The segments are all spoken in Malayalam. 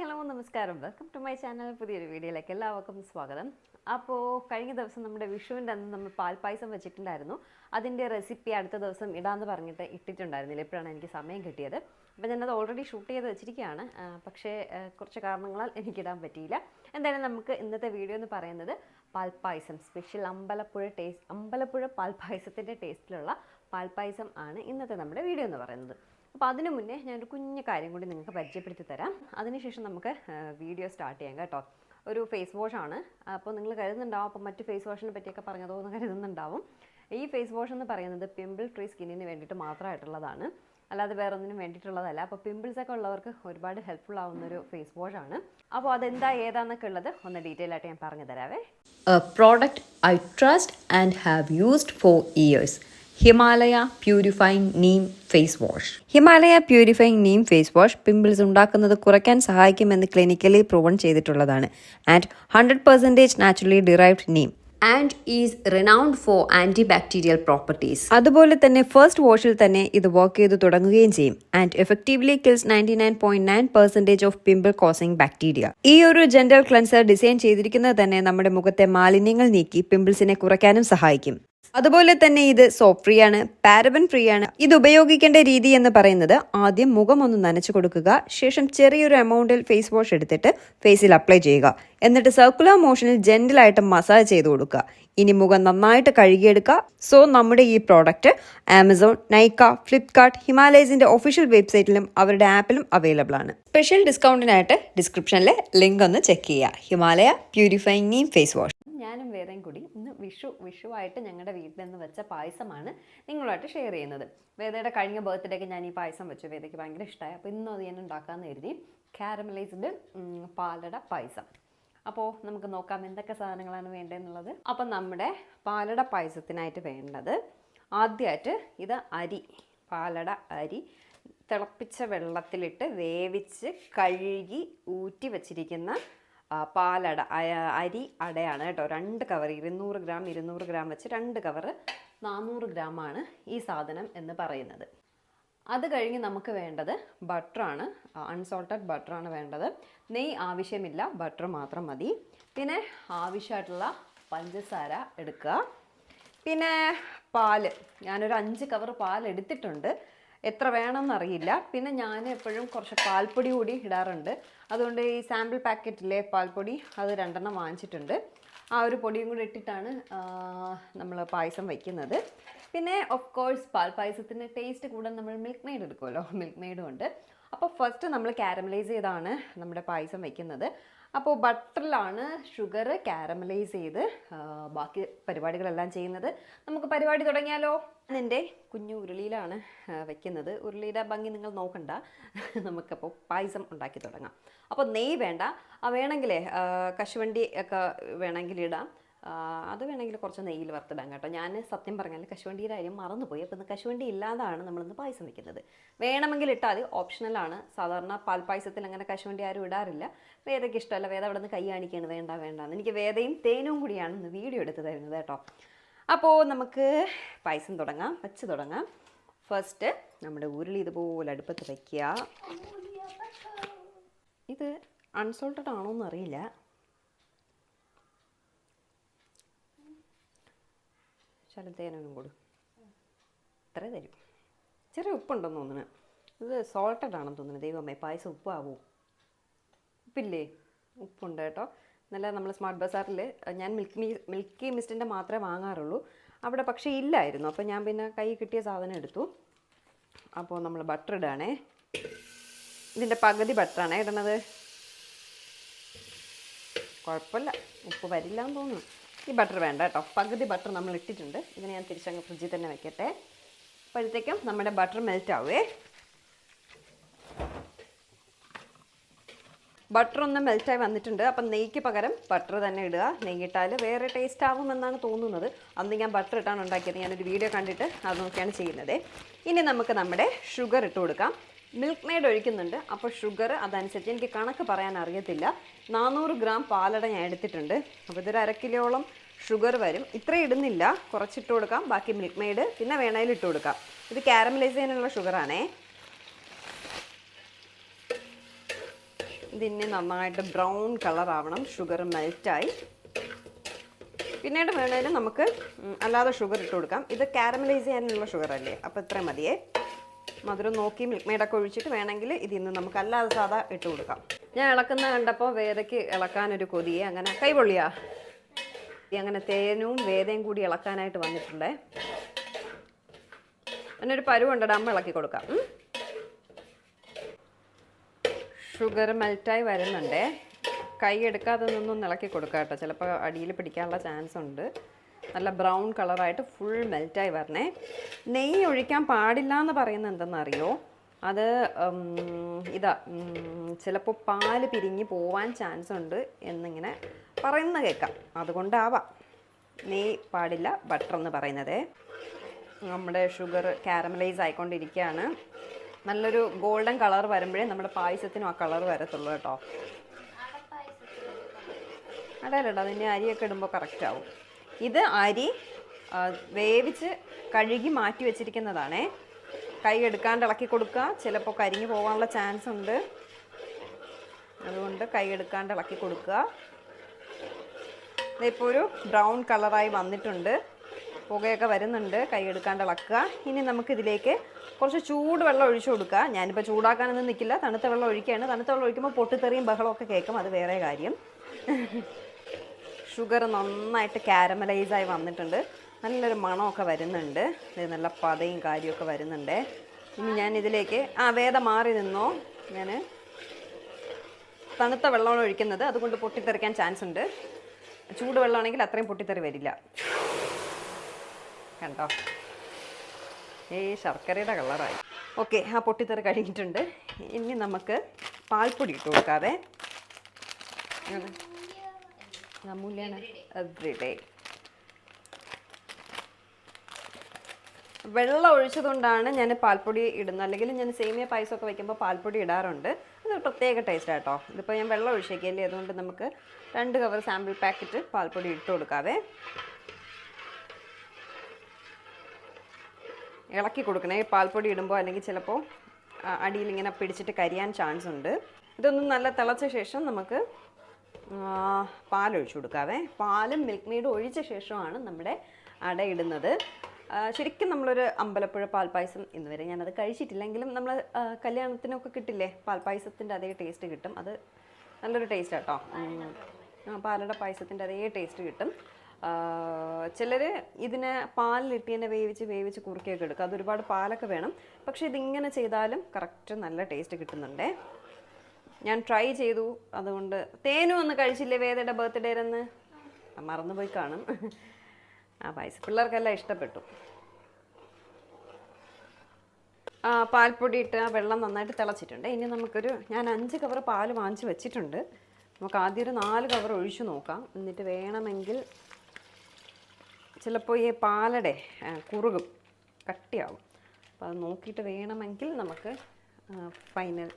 ഹലോ നമസ്കാരം. വെൽക്കം ടു മൈ ചാനൽ പുതിയൊരു വീഡിയോയിലേക്ക് എല്ലാവർക്കും സ്വാഗതം. അപ്പോൾ കഴിഞ്ഞ ദിവസം നമ്മുടെ വിഷുവിന്റെ അന്ന് നമ്മൾ പാൽപ്പായസം വെച്ചിട്ടുണ്ടായിരുന്നു. അതിന്റെ റെസിപ്പി അടുത്ത ദിവസം ഇടാമെന്ന് പറഞ്ഞിട്ട് ഇട്ടിട്ടുണ്ടായിരുന്നില്ല. ഇപ്പോഴാണ് എനിക്ക് സമയം കിട്ടിയത്. അപ്പോൾ ഞാനത് ഓൾറെഡി ഷൂട്ട് ചെയ്ത് വെച്ചിരിക്കുകയാണ്. പക്ഷേ കുറച്ച് കാരണങ്ങളാൽ എനിക്കിടാൻ പറ്റിയില്ല. എന്തായാലും നമുക്ക് ഇന്നത്തെ വീഡിയോ എന്ന് പറയുന്നത് പാൽപ്പായസം സ്പെഷ്യൽ അമ്പലപ്പുഴ ടേസ്റ്റ് അമ്പലപ്പുഴ പാൽപ്പായസത്തിന്റെ ടേസ്റ്റിലുള്ള പാൽപ്പായസം ആണ് ഇന്നത്തെ നമ്മുടെ വീഡിയോ എന്ന് പറയുന്നത്. അപ്പോൾ അതിനു മുന്നേ ഞാനൊരു കുഞ്ഞു കാര്യം കൂടി നിങ്ങൾക്ക് പരിചയപ്പെടുത്തി തരാം. അതിനുശേഷം നമുക്ക് വീഡിയോ സ്റ്റാർട്ട് ചെയ്യാം കേട്ടോ. ഒരു ഫേസ് വാഷാണ് അപ്പോൾ നിങ്ങൾ കരുതുന്നുണ്ടാവും അപ്പോൾ മറ്റ് ഫേസ് വാഷിനെ പറ്റിയൊക്കെ പറഞ്ഞതോ എന്ന് കരുതുന്നുണ്ടാവും. ഈ ഫേസ് വാഷ് എന്ന് പറയുന്നത് പിമ്പിൾ ഫ്രീ സ്കിന്നിന് വേണ്ടിയിട്ട് മാത്രമായിട്ടുള്ളതാണ്. അല്ലാതെ വേറെ ഒന്നിനും വേണ്ടിയിട്ടുള്ളതല്ല. അപ്പോൾ പിമ്പിൾസ് ഒക്കെ ഉള്ളവർക്ക് ഒരുപാട് ഹെൽപ്ഫുൾ ആവുന്ന ഒരു ഫേസ് വാഷ് ആണ്. അപ്പോൾ അതെന്താ ഏതാന്നൊക്കെ ഉള്ളത് ഒന്ന് ഡീറ്റെയിൽ ആയിട്ട് ഞാൻ പറഞ്ഞു തരാവേ product I trust and have used for for years. Purifying neem face wash. Himalaya purifying neem face wash pimples ഉണ്ടാക്കുന്നത് കുറയ്ക്കാൻ സഹായിക്കുമെന്ന് ക്ലിനിക്കലി പ്രൂവൺ ചെയ്തിട്ടുള്ളതാണ്. And hundred percentage naturally derived neem. And is renowned for anti bacterial properties. അതുപോലെ തന്നെ ഫസ്റ്റ് വാഷിൽ തന്നെ ഇത് വർക്ക് ചെയ്ത് തുടങ്ങുകയും ചെയ്യും. And effectively kills ninety nine point nine percentage of pimple causing bacteria. ഈ ഒരു ജെൻഡൽ ക്ലൻസർ ഡിസൈൻ ചെയ്തിരിക്കുന്നത് തന്നെ നമ്മുടെ മുഖത്തെ മാലിന്യങ്ങൾ നീക്കി പിമ്പിൾസിനെ കുറയ്ക്കാനും സഹായിക്കും. അതുപോലെ തന്നെ ഇത് സോപ്പ് ഫ്രീ ആണ് പാരബൻ ഫ്രീ ആണ്. ഇത് ഉപയോഗിക്കേണ്ട രീതി എന്ന് പറയുന്നത് ആദ്യം മുഖം ഒന്ന് നനച്ചു കൊടുക്കുക ശേഷം ചെറിയൊരു എമൗണ്ടിൽ ഫേസ് വാഷ് എടുത്തിട്ട് ഫേസിൽ അപ്ലൈ ചെയ്യുക. എന്നിട്ട് സർക്കുലർ മോഷനിൽ ജെന്റിലായിട്ട് മസാജ് ചെയ്ത് കൊടുക്കുക. ഇനി മുഖം നന്നായിട്ട് കഴുകിയെടുക്കുക. സോ നമ്മുടെ ഈ പ്രോഡക്റ്റ് ആമസോൺ നൈക്ക ഫ്ലിപ്കാർട്ട് ഹിമാലയസിന്റെ ഒഫീഷ്യൽ വെബ്സൈറ്റിലും അവരുടെ ആപ്പിലും അവൈലബിൾ ആണ്. സ്പെഷ്യൽ ഡിസ്കൗണ്ടിനായിട്ട് ഡിസ്ക്രിപ്ഷനിലെ ലിങ്ക് ഒന്ന് ചെക്ക് ചെയ്യുക. Himalaya purifying neem face wash ഞാനും വേറെയും കൂടി ഇന്ന് വിഷു വിഷുവായിട്ട് ഞങ്ങളുടെ വീട്ടിൽ നിന്ന് വെച്ച പായസമാണ് നിങ്ങളുമായിട്ട് ഷെയർ ചെയ്യുന്നത്. വേദയുടെ കഴിഞ്ഞ ബർത്ത്ഡേക്ക് ഞാൻ ഈ പായസം വെച്ചു. വേദയ്ക്ക് ഭയങ്കര ഇഷ്ടമായി അപ്പോൾ ഇന്നും അത് ഞാൻ ഉണ്ടാക്കാമെന്ന് കരുതി കാരമലൈസ്ഡ് പാലട പായസം. അപ്പോൾ നമുക്ക് നോക്കാം എന്തൊക്കെ സാധനങ്ങളാണ് വേണ്ടതെന്നുള്ളത് അപ്പം നമ്മുടെ പാലട പായസത്തിനായിട്ട് വേണ്ടത് ആദ്യമായിട്ട് ഇത് അരി പാലട അരി തിളപ്പിച്ച വെള്ളത്തിലിട്ട് വേവിച്ച് കഴുകി ഊറ്റി വച്ചിരിക്കുന്ന പാലട അരി അടയാണ് കേട്ടോ. രണ്ട് കവർ ഇരുന്നൂറ് ഗ്രാം ഇരുന്നൂറ് ഗ്രാം വെച്ച് രണ്ട് കവർ നാനൂറ് ഗ്രാമാണ് ഈ സാധനം എന്ന് പറയുന്നത്. അത് കഴിഞ്ഞ് നമുക്ക് വേണ്ടത് ബട്ടറാണ് അൺസോൾട്ടഡ് ബട്ടറാണ് വേണ്ടത്. നെയ് ആവശ്യമില്ല ബട്ടർ മാത്രം മതി. പിന്നെ ആവശ്യമായിട്ടുള്ള പഞ്ചസാര എടുക്കുക. പിന്നെ പാൽ. ഞാനൊരു അഞ്ച് കവർ പാൽ എടുത്തിട്ടുണ്ട് എത്ര വേണമെന്നറിയില്ല. പിന്നെ ഞാൻ എപ്പോഴും കുറച്ച് പാൽപ്പൊടി കൂടി ഇടാറുണ്ട്. അതുകൊണ്ട് ഈ സാമ്പിൾ പാക്കറ്റിലെ പാൽപ്പൊടി അത് രണ്ടെണ്ണം വാങ്ങിച്ചിട്ടുണ്ട്. ആ ഒരു പൊടിയും കൂടി ഇട്ടിട്ടാണ് നമ്മൾ പായസം വയ്ക്കുന്നത് പിന്നെ ഓഫ് കോഴ്സ് പാൽ പായസത്തിന്റെ ടേസ്റ്റ് കൂടാൻ നമ്മൾ മിൽക്ക് മെയ്ഡ് എടുക്കുമല്ലോ. മിൽക്ക് മെയ്ഡും ഉണ്ട്. അപ്പോൾ ഫസ്റ്റ് നമ്മൾ കാരമലൈസ് ചെയ്താണ് നമ്മുടെ പായസം വയ്ക്കുന്നത് അപ്പോൾ ബട്ടറിലാണ് ഷുഗർ കാരമലൈസ് ചെയ്ത് ബാക്കി പരിപാടികളെല്ലാം ചെയ്യുന്നത്. നമുക്ക് പരിപാടി തുടങ്ങിയാലോ? എന്റെ കുഞ്ഞു ഉരുളിയിലാണ് വെക്കുന്നത്. ഉരുളിയുടെ ഭംഗി നിങ്ങൾ നോക്കണ്ട. നമുക്കപ്പോൾ പായസം ഉണ്ടാക്കി തുടങ്ങാം. അപ്പോൾ നെയ്യ് വേണ്ട. വേണമെങ്കിലേ കശുവണ്ടി ഒക്കെ വേണമെങ്കിൽ ഇടാം. അത് വേണമെങ്കിൽ കുറച്ച് നെയ്യിൽ വറുത്തിടാം കേട്ടോ. ഞാൻ സത്യം പറഞ്ഞാൽ കശുവണ്ടിയുടെ കാര്യം മറന്നുപോയി. അപ്പോൾ ഇന്ന് കശുവണ്ടി ഇല്ലാതാണ് നമ്മളിന്ന് പായസം വെക്കുന്നത്. വേണമെങ്കിൽ ഇട്ടാൽ മതി. ഓപ്ഷണലാണ് സാധാരണ പാൽപ്പായസത്തിൽ അങ്ങനെ കശുവണ്ടി ആരും ഇടാറില്ല. വേദയ്ക്ക് ഇഷ്ടമല്ല? വേദ അവിടെ നിന്ന് കൈ കാണിക്കുകയാണ് വേണ്ട വേണ്ട. എനിക്ക് വേദയും തേനും കൂടിയാണ് ഇന്ന് വീഡിയോ എടുത്ത് തരുന്നത് കേട്ടോ. അപ്പോൾ നമുക്ക് പായസം തുടങ്ങാം. വെച്ച് തുടങ്ങാം. ഫസ്റ്റ് നമ്മുടെ ഉരുളി ഇതുപോലെ അടുപ്പത്ത് വയ്ക്കുക ഇത് അൺസോൾട്ടഡ് ആണോ എന്ന് ശലത്തേനും കൊടു. ഇത്ര തരും. ചെറിയ ഉപ്പുണ്ടെന്ന് തോന്നുന്നു. ഇത് സോൾട്ടഡ് ആണെന്ന് തോന്നുന്നു. ദൈവമേ പായസം ഉപ്പാവൂ. ഉപ്പില്ലേ? ഉപ്പുണ്ട് കേട്ടോ. നല്ല നമ്മൾ സ്മാർട്ട് ബസാറിൽ ഞാൻ മിൽക്ക് മീ മിൽക്കി മിസ്റ്റിന്റെ മാത്രമേ വാങ്ങാറുള്ളൂ. അവിടെ പക്ഷേ ഇല്ലായിരുന്നു. അപ്പോൾ ഞാൻ പിന്നെ കൈ കിട്ടിയ സാധനം എടുത്തു. അപ്പോൾ നമ്മൾ ബട്ടർ ഇടുകയാണേ ഇതിന്റെ പകുതി ബട്ടറാണേ ഇടണത്. കുഴപ്പമില്ല. ഉപ്പ് വരില്ല എന്ന് തോന്നുന്നു. ഈ ബട്ടർ വേണ്ട കേട്ടോ. പകുതി ബട്ടർ നമ്മൾ ഇട്ടിട്ടുണ്ട്. ഇതിനെ ഞാൻ തിരിച്ചങ്ങ് ഫ്രിഡ്ജിൽ തന്നെ വെക്കട്ടെ. അപ്പോഴത്തേക്കും നമ്മുടെ ബട്ടർ മെൽറ്റ് ആവേ. ബട്ടർ ഒന്ന് മെൽറ്റായി വന്നിട്ടുണ്ട്. അപ്പം നെയ്ക്ക് പകരം ബട്ടർ തന്നെ ഇടുക. നെയ്യിട്ടാൽ വേറെ ടേസ്റ്റ് ആവുമെന്നാണ് തോന്നുന്നത്. അന്ന് ഞാൻ ബട്ടർ ഇട്ടാണ് ഉണ്ടാക്കിയത്. ഞാനൊരു വീഡിയോ കണ്ടിട്ട് അത് നോക്കിയാണ് ചെയ്യുന്നത്. ഇനി നമുക്ക് നമ്മുടെ ഷുഗർ ഇട്ട് കൊടുക്കാം. മിൽക്ക് മെയ്ഡ് ഒഴിക്കുന്നുണ്ട് അപ്പോൾ ഷുഗർ അതനുസരിച്ച് എനിക്ക് കണക്ക് പറയാൻ അറിയത്തില്ല. നാനൂറ് ഗ്രാം പാലട ഞാൻ എടുത്തിട്ടുണ്ട്. അപ്പോൾ ഇതൊരു അര കിലോളം ഷുഗർ വരും. ഇത്ര ഇടുന്നില്ല. കുറച്ചിട്ട് കൊടുക്കാം. ബാക്കി മിൽക്ക് മെയ്ഡ് പിന്നെ വേണേൽ ഇട്ട് കൊടുക്കാം. ഇത് കാരമലൈസ് ചെയ്യാനുള്ള ഷുഗറാണേ. ഇതിന് നന്നായിട്ട് ബ്രൗൺ കളർ ആവണം ഷുഗർ മെൽറ്റായി. പിന്നീട് വേണേലും നമുക്ക് അല്ലാതെ ഷുഗർ ഇട്ട് കൊടുക്കാം. ഇത് കാരമലൈസ് ചെയ്യാനുള്ള ഷുഗർ അല്ലേ അപ്പോൾ ഇത്രയും മതിയേ. മധുരം നോക്കി മിൽക്ക് മെയ്ഡൊക്കെ ഒഴിച്ചിട്ട് വേണമെങ്കിൽ ഇതിൽ നിന്ന് നമുക്ക് അല്ലാതെ സാധാ ഇട്ട് കൊടുക്കാം. ഞാൻ ഇളക്കുന്ന കണ്ടപ്പോൾ വേദയ്ക്ക് ഇളക്കാനൊരു കൊതിയെ അങ്ങനെ കൈപൊള്ളിയാ അങ്ങനെ തേനും വേദയും കൂടി ഇളക്കാനായിട്ട് വന്നിട്ടുണ്ടേ. ഒരു പരുവുണ്ട് അമ്മ ഇളക്കി കൊടുക്കാം. ഷുഗർ മെൽറ്റായി വരുന്നുണ്ടേ. കൈ എടുക്കാതെ നിന്നൊന്ന് ഇളക്കി കൊടുക്കാം കേട്ടോ ചിലപ്പോൾ അടിയിൽ പിടിക്കാനുള്ള ചാൻസ് ഉണ്ട്. നല്ല ബ്രൗൺ കളറായിട്ട് ഫുൾ മെൽറ്റായി വരണേ. നെയ്യ് ഒഴിക്കാൻ പാടില്ല എന്ന് പറയുന്നത് എന്തെന്നറിയോ? അത് ഇതാ ചിലപ്പോൾ പാൽ പിരിഞ്ഞ് പോവാൻ ചാൻസ് ഉണ്ട് എന്നിങ്ങനെ പറയുന്ന കേൾക്കാം അതുകൊണ്ടാവാം. നെയ്യ് പാടില്ല ബട്ടർ എന്ന് പറയുന്നത്. നമ്മുടെ ഷുഗർ കാരമലൈസ് ആയിക്കൊണ്ടിരിക്കുകയാണ്. നല്ലൊരു ഗോൾഡൻ കളർ വരുമ്പോഴേ നമ്മുടെ പായസത്തിനും ആ കളർ വരത്തുള്ളൂ കേട്ടോ. അടയല്ലട്ടോ അതിന്റെ അരിയൊക്കെ ഇടുമ്പോൾ കറക്റ്റ് ആവും. ഇത് അരി വേവിച്ച് കഴുകി മാറ്റി വെച്ചിരിക്കുന്നതാണേ. കൈ എടുക്കാണ്ട് ഇളക്കി കൊടുക്കുക. ചിലപ്പോൾ കരിഞ്ഞു പോകാനുള്ള ചാൻസ് ഉണ്ട്. അതുകൊണ്ട് കൈ എടുക്കാണ്ട് ഇളക്കി കൊടുക്കുക. ഇതിപ്പോൾ ഒരു ബ്രൗൺ കളറായി വന്നിട്ടുണ്ട്. പുകയൊക്കെ വരുന്നുണ്ട്. കൈ എടുക്കാണ്ട് ഇളക്കുക. ഇനി നമുക്കിതിലേക്ക് കുറച്ച് ചൂട് വെള്ളം ഒഴിച്ചു കൊടുക്കുക. ഞാനിപ്പോൾ ചൂടാക്കാനൊന്നും നിൽക്കില്ല തണുത്ത വെള്ളം ഒഴിക്കുകയാണ്. തണുത്ത വെള്ളം ഒഴിക്കുമ്പോൾ പൊട്ടിത്തെറിയും ബഹളമൊക്കെ കേൾക്കും. അത് വേറെ കാര്യം. ഷുഗർ നന്നായിട്ട് കാരമലൈസ് ആയി വന്നിട്ടുണ്ട്. നല്ലൊരു മണമൊക്കെ വരുന്നുണ്ട്. നല്ല പതയും കാര്യമൊക്കെ വരുന്നുണ്ട്. ഇനി ഞാൻ ഇതിലേക്ക് ആ വേദ മാറി നിന്നോ? ഞാൻ തണുത്ത വെള്ളമാണ് ഒഴിക്കുന്നത്. അതുകൊണ്ട് പൊട്ടിത്തെറിക്കാൻ ചാൻസ് ഉണ്ട്. ചൂട് വെള്ളമാണെങ്കിൽ അത്രയും പൊട്ടിത്തെറി വരില്ല. കണ്ടോ? ഏ ശർക്കരയുടെ കളറായി ഓക്കെ ആ പൊട്ടിത്തെറി കഴിഞ്ഞിട്ടുണ്ട്. ഇനി നമുക്ക് പാൽപ്പൊടി ഇട്ട് അങ്ങനെ അമൂല്യാണ് എവ്രിഡേ വെള്ളം ഒഴിച്ചതുകൊണ്ടാണ് ഞാൻ പാൽപ്പൊടി ഇടുന്നത്. അല്ലെങ്കിൽ ഞാൻ സേമിയ പായസമൊക്കെ വയ്ക്കുമ്പോൾ പാൽപ്പൊടി ഇടാറുണ്ട്. അത് പ്രത്യേക ടേസ്റ്റ് ആട്ടോ ഇതിപ്പോൾ ഞാൻ വെള്ളം ഒഴിച്ചേക്കല്ലേ അതുകൊണ്ട് നമുക്ക് രണ്ട് കവർ സാമ്പിൾ പാക്കറ്റ് പാൽപ്പൊടി ഇട്ട് കൊടുക്കാവേ. ഇളക്കി കൊടുക്കണേ. പാൽപ്പൊടി ഇടുമ്പോൾ അല്ലെങ്കിൽ ചിലപ്പോൾ അടിയിൽ ഇങ്ങനെ പിടിച്ചിട്ട് കരിയാൻ ചാൻസ് ഉണ്ട്. ഇതൊന്നും നല്ല തിളച്ച ശേഷം നമുക്ക് പാലൊഴിച്ചു കൊടുക്കാവേ. പാലും മിൽക്ക് മെയ്ഡ് ഒഴിച്ച ശേഷമാണ് നമ്മുടെ അട ഇടുന്നത്. ആ, ശരിക്കും നമ്മളൊരു അമ്പലപ്പുഴ പാൽപ്പായസം ഇന്ന് വരെ ഞാനത് കഴിച്ചിട്ടില്ലെങ്കിലും നമ്മൾ കല്യാണത്തിനൊക്കെ കിട്ടില്ലേ? പാൽപ്പായസത്തിന്റെ അതേ ടേസ്റ്റ് കിട്ടും. അത് നല്ലൊരു ടേസ്റ്റ് കേട്ടോ പാലട പായസത്തിന്റെ അതേ ടേസ്റ്റ് കിട്ടും. ചിലർ ഇതിനെ പാലിലിട്ട് തന്നെ വേവിച്ച് വേവിച്ച് കുറുക്കിയൊക്കെ എടുക്കും. അത് ഒരുപാട് പാലൊക്കെ വേണം. പക്ഷേ ഇതിങ്ങനെ ചെയ്താലും കറക്റ്റ് നല്ല ടേസ്റ്റ് കിട്ടുന്നുണ്ടേ. ഞാൻ ട്രൈ ചെയ്തു. അതുകൊണ്ട് തേനും ഒന്ന് കഴിച്ചില്ലേ വേദയുടെ ബർത്ത്ഡേരെന്ന് മറന്നുപോയി കാണും. ആ പായസ. പിള്ളേർക്കെല്ലാം ഇഷ്ടപ്പെട്ടു. ആ പാൽപ്പൊടി ഇട്ട് ആ വെള്ളം നന്നായിട്ട് തിളച്ചിട്ടുണ്ട്. ഇനി നമുക്കൊരു ഞാൻ അഞ്ച് കവർ പാൽ വാങ്ങിച്ച് വെച്ചിട്ടുണ്ട്. നമുക്ക് ആദ്യം ഒരു നാല് കവർ ഒഴിച്ചു നോക്കാം. എന്നിട്ട് വേണമെങ്കിൽ ചിലപ്പോൾ ഈ പാലടെ കുറുകും കട്ടിയാവും. അപ്പോൾ അത് നോക്കിയിട്ട് വേണമെങ്കിൽ നമുക്ക് ഫൈനൽ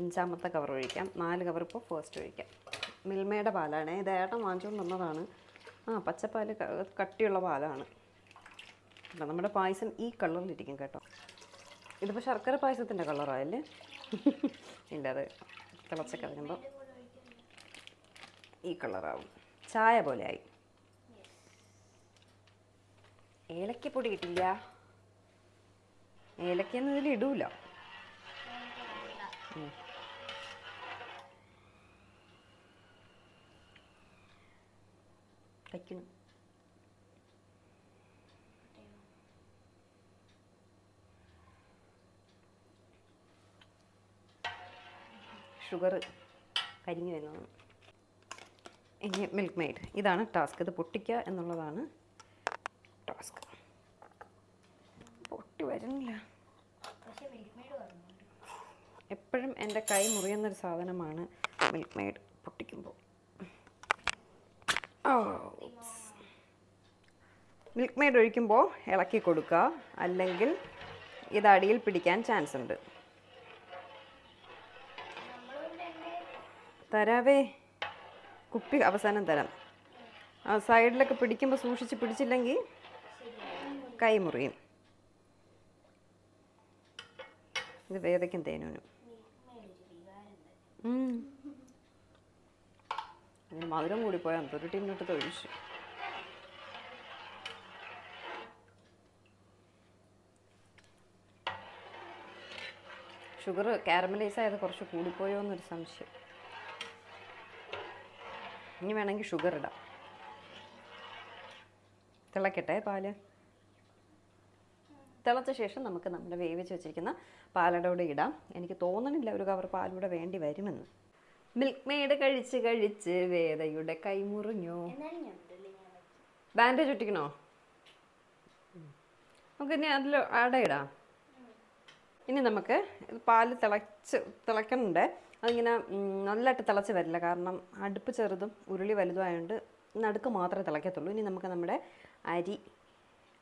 അഞ്ചാമത്തെ കവർ ഒഴിക്കാം. നാല് കവർ ഇപ്പോൾ ഫസ്റ്റ് ഒഴിക്കാം. മിൽമയുടെ പാലാണ്. ഇത് ഏട്ടൻ വാങ്ങിച്ചുകൊണ്ട് വന്നതാണ്. ആ പച്ചപ്പാൽ കട്ടിയുള്ള പാലാണ്. നമ്മുടെ പായസം ഈ കളറിലിരിക്കും കേട്ടോ. ഇതിപ്പോൾ ശർക്കര പായസത്തിന്റെ കളറായല്ലേ ഇല്ല അത് തിളച്ചൊക്കെ വരുമ്പോൾ ഈ കളറാവും ചായ പോലെ ആയി. പൊടി കിട്ടില്ല. ഏലക്കയൊന്നും ഇതിൽ ഇടൂല. ഉം. കഴിക്കണം ഷുഗർ കരിഞ്ഞു വരുന്നതാണ്. ഇനി മിൽക്ക് മെയ്ഡ്. ഇതാണ് ടാസ്ക്. ഇത് പൊട്ടിക്കുക എന്നുള്ളതാണ് ടാസ്ക്. പൊട്ടി വരുന്നില്ല എപ്പോഴും എന്റെ കൈ മുറിയുന്നൊരു സാധനമാണ് മിൽക്ക് മെയ്ഡ് പൊട്ടിക്കുമ്പോൾ. മിൽക്ക് മെയ്ഡ് ഒഴിക്കുമ്പോൾ ഇളക്കി കൊടുക്കുക. അല്ലെങ്കിൽ ഇത് അടിയിൽ പിടിക്കാൻ ചാൻസ് ഉണ്ട്. തരാവേ. കുപ്പി അവസാനം തരാം. സൈഡിലൊക്കെ പിടിക്കുമ്പോൾ സൂക്ഷിച്ച് പിടിച്ചില്ലെങ്കിൽ കൈ മുറിയും. ഇത് വേദയ്ക്കും തേനൂനും. ഉം. മധുരം കൂടി പോയാൽ ഒരു ടീമിനോട്ട് തൊഴിച്ചു ഷുഗർ കാരമലൈസ് ആയത് കുറച്ച് കൂടിപ്പോയോ എന്നൊരു സംശയം. ഇനി വേണമെങ്കിൽ ഷുഗർ ഇടാം. തിളക്കട്ടെ പാൽ? തിളച്ച ശേഷം നമുക്ക് നമ്മുടെ വേവിച്ച് വെച്ചിരിക്കുന്ന പാലട ഇടാം. എനിക്ക് തോന്നണില്ല ഒരു കവർ പാലൂടെ വേണ്ടി വരുമെന്ന്. മിൽക്ക് മെയ്ഡ് കഴിച്ച് കഴിച്ച് വേദയുടെ കൈമുറിഞ്ഞു ബാൻഡേജ് ഒട്ടിക്കണോ? നമുക്ക് ഇനി അതിൽ അടയിടാം ഇനി നമുക്ക് പാൽ തിളച്ച് തിളക്കണുണ്ട്. അതിങ്ങനെ നല്ലായിട്ട് നല്ലതായിട്ട് തിളച്ച് വരില്ല. കാരണം അടുപ്പ് ചെറുതും ഉരുളി വലുതും ആയതുകൊണ്ട് നടുക്ക് മാത്രമേ തിളക്കത്തുള്ളൂ. ഇനി നമുക്ക് നമ്മുടെ അരി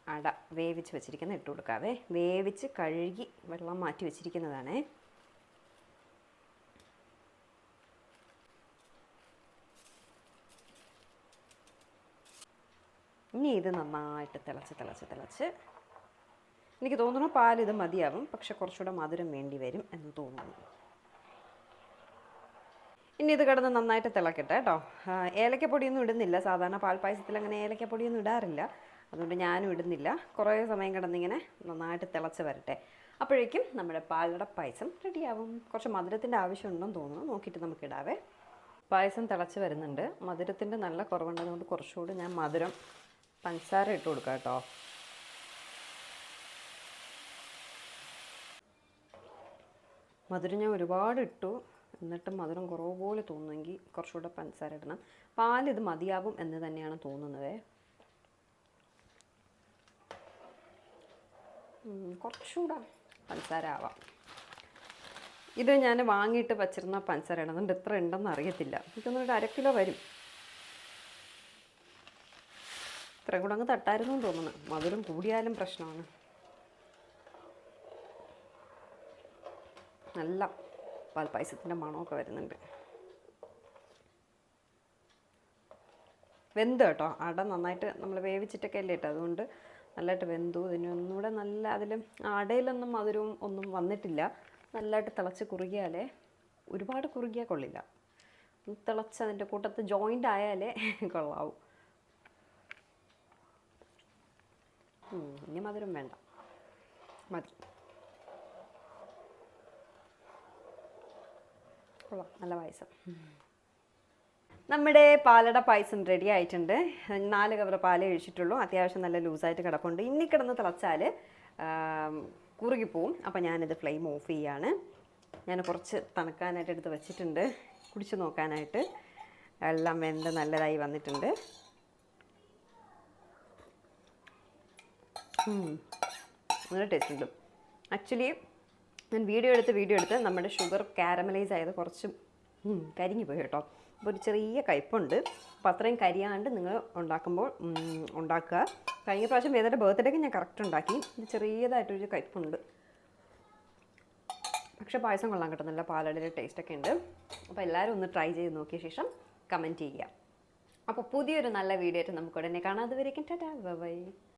അട വേവിച്ച് വെച്ചിരിക്കുന്ന ഇട്ട് കൊടുക്കാവേ. വേവിച്ച് കഴുകി വെള്ളം മാറ്റി വെച്ചിരിക്കുന്നതാണേ. ഇനി ഇത് നന്നായിട്ട് തിളച്ച് തിളച്ച് തിളച്ച്. എനിക്ക് തോന്നുന്നു പാൽ ഇത് മതിയാവും പക്ഷെ കുറച്ചുകൂടെ മധുരം വേണ്ടി വരും എന്ന് തോന്നുന്നു. ഇനി ഇത് കിടന്ന് നന്നായിട്ട് തിളക്കട്ടെ കേട്ടോ. ഏലക്കപ്പൊടിയൊന്നും ഇടുന്നില്ല. സാധാരണ പാൽ പായസത്തിൽ അങ്ങനെ ഏലക്കപ്പൊടിയൊന്നും ഇടാറില്ല. അതുകൊണ്ട് ഞാനും ഇടുന്നില്ല. കുറേ സമയം കിടന്നിങ്ങനെ നന്നായിട്ട് തിളച്ച് വരട്ടെ. അപ്പോഴേക്കും നമ്മുടെ പാലട പായസം റെഡിയാവും. കുറച്ച് മധുരത്തിന്റെ ആവശ്യമുണ്ടെന്ന് തോന്നുന്നു. നോക്കിയിട്ട് നമുക്ക് ഇടാവേ. പായസം തിളച്ച് വരുന്നുണ്ട്. മധുരത്തിന്റെ നല്ല കുറവുണ്ടതുകൊണ്ട് കുറച്ചുകൂടി ഞാൻ മധുരം പഞ്ചസാര ഇട്ട് കൊടുക്കാം കേട്ടോ. മധുരം ഞാൻ ഒരുപാട് ഇട്ടു. എന്നിട്ട് മധുരം കുറവ് പോലെ തോന്നുമെങ്കിൽ കുറച്ചുകൂടെ പഞ്ചസാര ഇടണം. പാൽ ഇത് മതിയാവും എന്ന് തന്നെയാണ് തോന്നുന്നത്. കുറച്ചുകൂടെ പഞ്ചസാര ആവാം. ഇത് ഞാൻ വാങ്ങിയിട്ട് വച്ചിരുന്ന പഞ്ചസാരയാണ് അതുകൊണ്ട് എത്ര ഉണ്ടെന്ന് അറിയത്തില്ല. ഇതൊന്നും ഒരു അര കിലോ വരും. ഇത്രയും കൂടെ അങ്ങ് തട്ടായിരുന്നു തോന്നുന്നു. മധുരം കൂടിയാലും പ്രശ്നമാണ്. നല്ല പാൽപ്പായസത്തിന്റെ മണമൊക്കെ വരുന്നുണ്ട്. വെന്ത് കേട്ടോ. അട നന്നായിട്ട് നമ്മൾ വേവിച്ചിട്ടൊക്കെ അല്ലേ ഇട്ട് അതുകൊണ്ട് നല്ലതായിട്ട് വെന്തു. ഇതിന് ഒന്നുകൂടെ നല്ല അതിലും അടയിലൊന്നും മധുരവും ഒന്നും വന്നിട്ടില്ല. നല്ലതായിട്ട് തിളച്ച് കുറുകിയാലേ ഒരുപാട് കുറുകിയാൽ കൊള്ളില്ല. തിളച്ച് അതിന്റെ കൂട്ടത്ത് ജോയിന്റ് ആയാലേ കൊള്ളാവൂ. ഇനി മധുരം വേണ്ട. മതി. കൊള്ളാം നല്ല പായസം. നമ്മുടെ പാലട പായസം റെഡി ആയിട്ടുണ്ട്. നാല് കവർ പാലേ ഒഴിച്ചിട്ടുള്ളൂ. അത്യാവശ്യം നല്ല ലൂസായിട്ട് കിടപ്പുണ്ട്. ഇനി കിടന്ന് തിളച്ചാൽ കുറുകിപ്പോവും. അപ്പോൾ ഞാനിത് ഫ്ലെയിം ഓഫ് ചെയ്യാണ്. ഞാൻ കുറച്ച് തണുക്കാനായിട്ട് എടുത്ത് വെച്ചിട്ടുണ്ട്. കുടിച്ച് നോക്കാനായിട്ട്. എല്ലാം വെന്ത് നല്ലതായി വന്നിട്ടുണ്ട്. നല്ല ടേസ്റ്റ് ഉണ്ട്. ആക്ച്വലി ഞാൻ വീഡിയോ എടുത്ത് വീഡിയോ എടുത്ത് നമ്മുടെ ഷുഗർ കാരമലൈസ് ആയത് കുറച്ച് കരിഞ്ഞു പോയി കേട്ടോ. അപ്പോൾ ഒരു ചെറിയ കയ്പുണ്ട് അപ്പോൾ അത്രയും കരിയാണ്ട് നിങ്ങൾ ഉണ്ടാക്കുമ്പോൾ ഉണ്ടാക്കുക. കഴിഞ്ഞ പ്രാവശ്യം വേദയുടെ ബർത്ത്ഡേക്ക് ഞാൻ കറക്റ്റ് ഉണ്ടാക്കി. ചെറിയതായിട്ടൊരു കയ്പുണ്ട് പക്ഷേ പായസം കൊള്ളാൻ കേട്ടോ. നല്ല പാലടയുടെ ടേസ്റ്റൊക്കെ ഉണ്ട്. അപ്പോൾ എല്ലാവരും ഒന്ന് ട്രൈ ചെയ്ത് നോക്കിയ ശേഷം കമന്റ് ചെയ്യുക. അപ്പോൾ പുതിയൊരു നല്ല വീഡിയോ ആയിട്ട് നമുക്ക് ഉടനെ കാണാതെ വരയ്ക്കും ടാറ്റാ ബൈ